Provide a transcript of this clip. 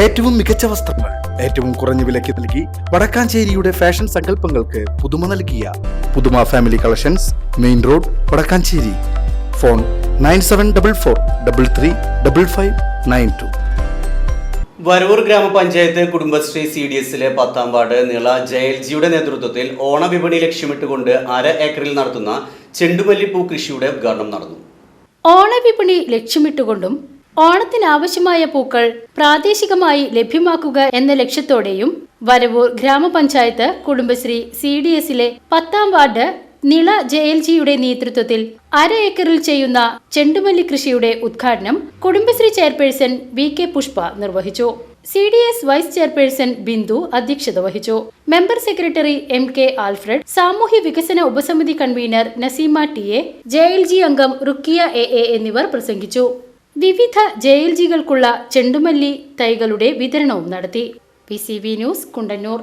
ഏറ്റവും മികച്ച വസ്ത്രങ്ങൾ ഏറ്റവും കുറഞ്ഞ വിലയ്ക്ക് നൽകി വടക്കാഞ്ചേരിയുടെ ഫാഷൻ സങ്കല്പങ്ങൾക്ക് പുതുമ നൽകിയ Puthuma family collections main road Vadakkanchery. Phone nine seven double four double three double five nine two. Varavoor ഗ്രാമപഞ്ചായത്ത് കുടുംബശ്രീ സി ഡി എസിലെ പത്താം വാർഡ് നീള ജയൽജിയുടെ നേതൃത്വത്തിൽ ഓണവിപണി ലക്ഷ്യമിട്ടുകൊണ്ട് അര ഏക്കറിൽ നടത്തുന്ന ചെണ്ടുമല്ലിപ്പൂ കൃഷിയുടെ ഉദ്ഘാടനം നടന്നു. ഓണവിപണി ലക്ഷ്യമിട്ടുകൊണ്ടും ഓണത്തിനാവശ്യമായ പൂക്കൾ പ്രാദേശികമായി ലഭ്യമാക്കുക എന്ന ലക്ഷ്യത്തോടെയും വരവൂർ ഗ്രാമപഞ്ചായത്ത് കുടുംബശ്രീ സി ഡി എസിലെ പത്താം വാർഡ് നിള ജെ എൽ ജിയുടെ നേതൃത്വത്തിൽ അര ഏക്കറിൽ ചെയ്യുന്ന ചെണ്ടുമല്ലി കൃഷിയുടെ ഉദ്ഘാടനം Kudumbashree chairperson V K Pushpa നിർവഹിച്ചു. C D S vice chairperson Bindu അധ്യക്ഷത വഹിച്ചു. Member secretary M K Alfred സാമൂഹ്യ വികസന ഉപസമിതി convener Naseema T A J L G അംഗം റുക്കിയ എ എ എന്നിവർ പ്രസംഗിച്ചു. വിവിധ ജയിൽജികൾക്കുള്ള ജികൾക്കുള്ള ചെണ്ടുമല്ലി തൈകളുടെ വിതരണവും നടത്തി. P news Kundannur.